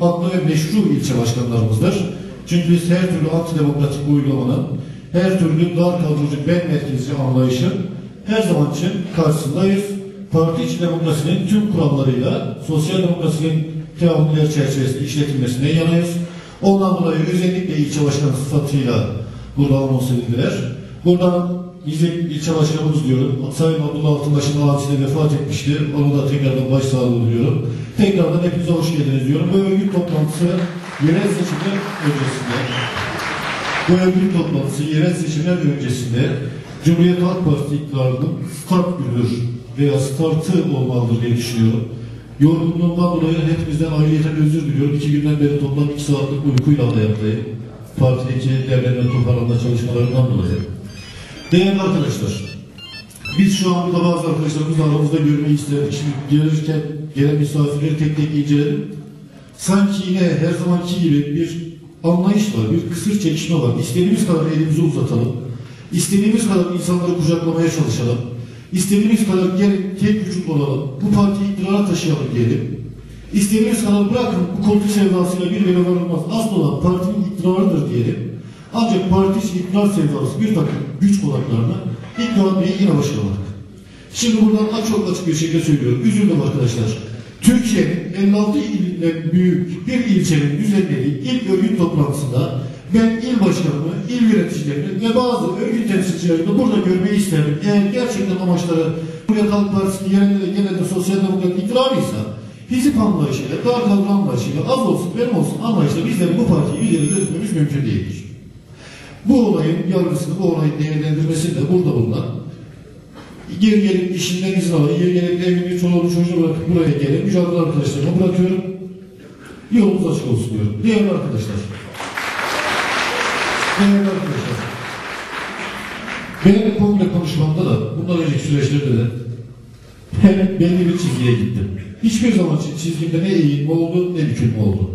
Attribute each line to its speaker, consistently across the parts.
Speaker 1: haklı ve meşru ilçe başkanlarımızdır. Çünkü biz her türlü antidemokratik uygulamanın, her türlü dar kadrocu ben merkezci anlayışın her zaman için karşısındayız. Parti içi demokrasinin tüm kurallarıyla sosyal demokrasinin teamüller çerçevesinde işletilmesine yanayız. Ondan dolayı özellikle ilçe başkanı sıfatıyla burada anons edildiler. Buradan bizim ilçe başkanımız diyorum, Sayın Abdullah Altınbaş'ın ailesine vefat etmiştir. Onu da tekrardan başsağlığı diliyorum. Tekrardan hepinize hoş geldiniz diyorum. Bu örgüt toplantısı yerel seçimler öncesinde bu örgüt toplantısı yerel seçimler öncesinde Cumhuriyet Halk Partisi iktidarının start günüdür veya startı olmalıdır diye düşünüyorum. Yorgunluğumdan dolayı hepimizden ayrıyeten özür diliyorum. İki günden beri toplam iki saatlik uykuyla ayaktayım. Partideki devletme toparlanma çalışmalarından dolayı. Değerli arkadaşlar, biz şu an burada bazı arkadaşlarımızla aramızda görmeyi istedik. Şimdi gelirken gelen misafirleri tek tek inceledim. Sanki yine her zamanki gibi bir anlayış var, bir kısır çekişme var. İstediğimiz kadar elimizi uzatalım. İstediğimiz kadar insanları kucaklamaya çalışalım. İstediğimiz kadar gelin tek vücut olalım. Bu partiyi iktidara taşıyalım diyelim. İstediğimiz kadar bırakın bu koltuk sevdasıyla bir veri varılmaz. Asıl olan partinin iktidarıdır. Ancak için iktidar sevdası bir takım güç kulaklarına iktidar Bey'i yine başaramadık. Şimdi buradan çok açık bir şekilde söylüyorum. Üzüldüm arkadaşlar. Türkiye'nin 56 ilinden büyük bir ilçenin düzenlediği ilk örgüt toplantısında ben il başkanımı, il yöneticilerini ve bazı örgüt temsilcilerini burada görmeyi isterim. Eğer gerçekten amaçları Cumhuriyet Halk Partisi'nin yerine gene de sosyal demokrat iktidarıysa hizip anlayışıyla, dar kadro anlayışıyla, az olsun, benim olsun anlayışla bizlerin bu partiyi ileri götürmemiz mümkün değildir. Bu olayın yargısını, bu olayın değerlendirmesini de burada bulunan geri gelip işinden izin alın, geri gelip evini, çoluğunu, çocuğunu bırakıp buraya gelin, mücadele arkadaşlarıma bırakıyorum. Yolunuz açık olsun diyorum. Değerli arkadaşlar. Değerli arkadaşlar. Benim kongre konuşmamda da, bundan önceki süreçlerde de hep belli bir çizgiye gittim. Hiçbir zaman çizgimde ne eğilme oldu, ne bükülme oldu.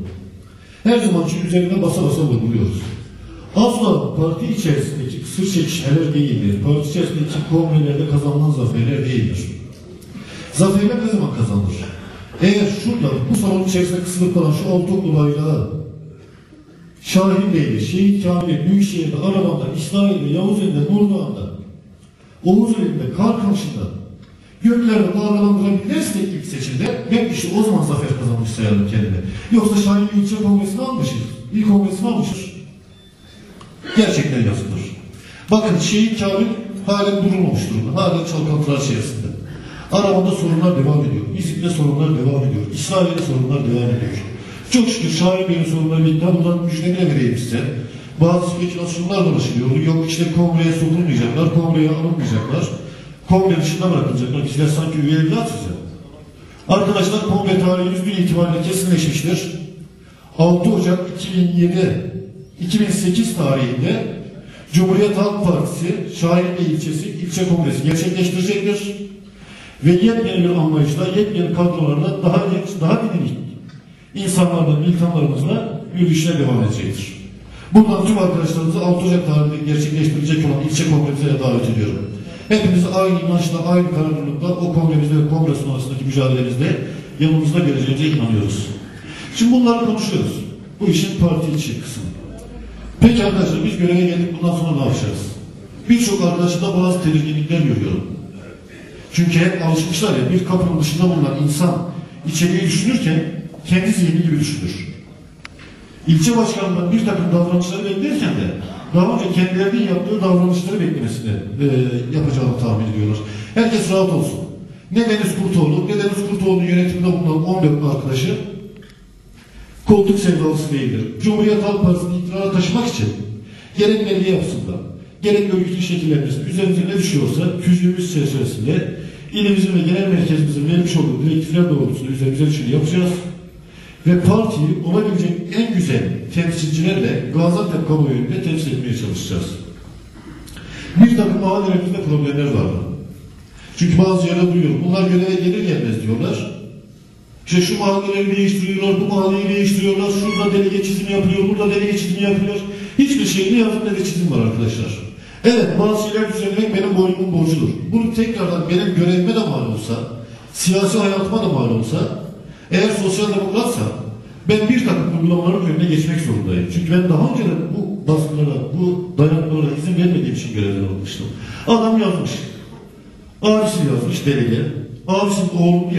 Speaker 1: Her zaman için üzerine basa basa vurguluyoruz. Asla parti içerisindeki kısır çekişmeler değildir. Parti içerisindeki kongrelerde kazanılan zaferler değildir. Zaferler ne zaman kazanılır? Eğer şurada bu salon içerisinde kısılıp kalan şu Altıoklu bayrağı Şahin Bey'de, Şehit Kamil'de, Büyükşehir'de, Araban'da, İsrail'de, Yavuzeli'de, Nurdoğan'da, Oğuzeli'nde, Karkamış'ında göklerde bağlandırabilirse ilk seçimde ben işte o zaman zafer kazanmış sayarım kendimi. Yoksa Şahin ilçe kongresini almışız. İl kongresini almışız. Gerçekten yazılır. Bakın Şehit Kamil halen durulmamış durumda. Halen çalkantılar içerisinde. Arabada sorunlar devam ediyor. İzmit'te sorunlar devam ediyor. İsrail'de sorunlar devam ediyor. Çok şükür Şahin Bey'in sorunları bitti. Buradan müjdemi vereyim size. Bazı spekülasyonlar dolaşılıyor. Yok işte kongreye sokulmayacaklar, kongreye alınmayacaklar. Kongre dışında bırakılacaklar. Bizler sanki üye evlatız ya. Arkadaşlar kongre tarihimiz bir itibariyle kesinleşmiştir. 6 Ocak 2007 2008 tarihinde Cumhuriyet Halk Partisi Şahinbey ilçesi ilçe kongresi gerçekleştirecektir. Ve yepyeni bir anlayışla, yepyeni kadrolarla daha genç, daha dinamik insanlarla, militanlarımızla yürüyüşler devam edecektir. Buradan tüm arkadaşlarımızı 6 Ocak tarihinde gerçekleştirecek olan ilçe kongremize davet ediyorum. Hepimiz aynı inançla, aynı kararlılıkla o kongremizde ve kongre sonrasındaki mücadelemizde yanımızda geleceğimize inanıyoruz. Şimdi bunları konuşuyoruz. Bu işin parti içi kısmı. Peki arkadaşlar biz göreve geldik bundan sonra ne yapacağız? Birçok arkadaşımda bazı tedirginlikler görüyorum. Çünkü hep alışmışlar ya bir kapının dışında bulunan insan içeriği düşünürken kendi zihni gibi düşünür. İlçe başkanından bir takım davranışları beklerken de daha önce kendilerinin yaptığı davranışları beklemesini e, yapacağını tahmin ediyorlar. Herkes rahat olsun. Ne Deniz Kurtoğlu, ne Deniz Kurtoğlu'nun yönetiminde bulunan 14 arkadaşı koltuk sevdalısı değildir. Cumhuriyet Halk Partisi'ni iktidara taşımak için gerek belediye yapısında, gerek örgütlü şekillenmesinde üzerimize ne düşüyorsa tüzüğümüz çerçevesinde ilimizin ve genel merkezimizin vermiş olduğu direktifler doğrultusunda üzerimize düşeni yapacağız. Ve partiyi olabilecek en güzel temsilcilerle Gaziantep kamuoyunda temsil etmeye çalışacağız. Bir takım mahallelerimizde problemler vardı. Çünkü bazı yerde duyuyorum. Bunlar göreve gelir gelmez diyorlar. İşte şu mahalleleri değiştiriyorlar, bu mahalleyi değiştiriyorlar, şurada delege çizimi yapılıyor, burada delege çizimi yapılıyor. Hiçbir şey ne yazık ne de çizim var arkadaşlar. Evet bazı şeyler düzenlemek benim boynumun borcudur. Bunu tekrardan benim görevime de mal olsa, siyasi hayatıma da mal olsa, eğer sosyal demokratsa Ben bir takım uygulamaların önüne geçmek zorundayım. Çünkü ben daha önce de bu baskılara, bu dayatmalara izin vermediğim için görevden almıştım. Adam yazmış. Abisi yazmış delege. Abisinin oğlunu yazmış.